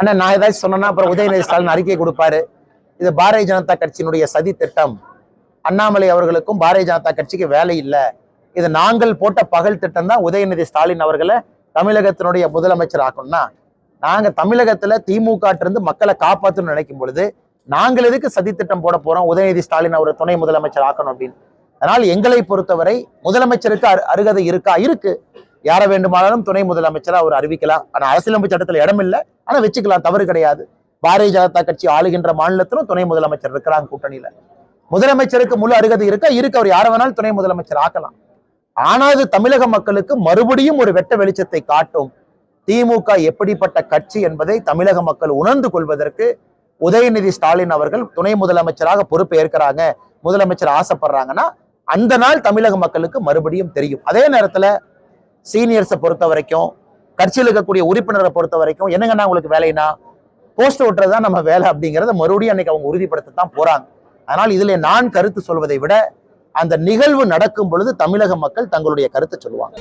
ஆனா நான் ஏதாச்சும் சொன்னேன்னா அப்புறம் உதயநிதி ஸ்டாலின் அறிக்கை கொடுப்பாரு. இது பாரதிய ஜனதா கட்சியினுடைய சதி திட்டம். அண்ணாமலை அவர்களுக்கும் பாரதிய ஜனதா கட்சிக்கு வேலை இல்லை. இது நாங்கள் போட்ட பகல் திட்டம் தான் உதயநிதி ஸ்டாலின் அவர்களை தமிழகத்தினுடைய முதலமைச்சர் ஆக்கணும்னா நாங்க தமிழகத்துல திமுக இருந்து மக்களை காப்பாற்றணும்னு நினைக்கும் பொழுது நாங்கள் எதுக்கு சதி திட்டம் போட போறோம்? உதயநிதி ஸ்டாலின் அவரை துணை முதலமைச்சர் ஆக்கணும் அப்படின்னு. அதனால் எங்களை பொறுத்தவரை முதலமைச்சருக்கு அரு- அருகதை இருக்கா? இருக்கு. யாரை வேண்டுமானாலும் துணை முதலமைச்சரா அவர் அறிவிக்கலாம். ஆனா அரசியலமைப்பு சட்டத்தில் இடம் இல்லை. ஆனா வச்சுக்கலாம். தவறு கிடையாது. பாரதிய ஜனதா கட்சி ஆளுகின்ற மாநிலத்திலும் துணை முதலமைச்சர் இருக்கிறாங்க கூட்டணியில. முதலமைச்சருக்கு முழு அருகதை இருக்க? இருக்க. அவர் யாரை வேணாலும் துணை முதலமைச்சர் ஆக்கலாம். ஆனால் அது தமிழக மக்களுக்கு மறுபடியும் ஒரு வெட்ட வெளிச்சத்தை காட்டும். திமுக எப்படிப்பட்ட கட்சி என்பதை தமிழக மக்கள் உணர்ந்து கொள்வதற்கு உதயநிதி ஸ்டாலின் அவர்கள் துணை முதலமைச்சராக பொறுப்பு ஏற்கிறாங்க முதலமைச்சர் ஆசைப்படுறாங்கன்னா அந்த நாள் தமிழக மக்களுக்கு மறுபடியும் தெரியும். அதே நேரத்துல சீனியர்ஸை பொறுத்த வரைக்கும் கட்சியில் இருக்கக்கூடிய உறுப்பினரை பொறுத்த வரைக்கும் என்னங்கன்னா உங்களுக்கு வேலைனா போஸ்ட் ஓட்டுறது தான் நம்ம வேலை அப்படிங்கிறத மறுபடியும் அன்னைக்கு அவங்க உறுதிப்படுத்த தான் போறாங்க. அதனால் இதில் நான் கருத்து சொல்வதை விட அந்த நிகழ்வு நடக்கும் பொழுது தமிழக மக்கள் தங்களுடைய கருத்தை சொல்லுவாங்க.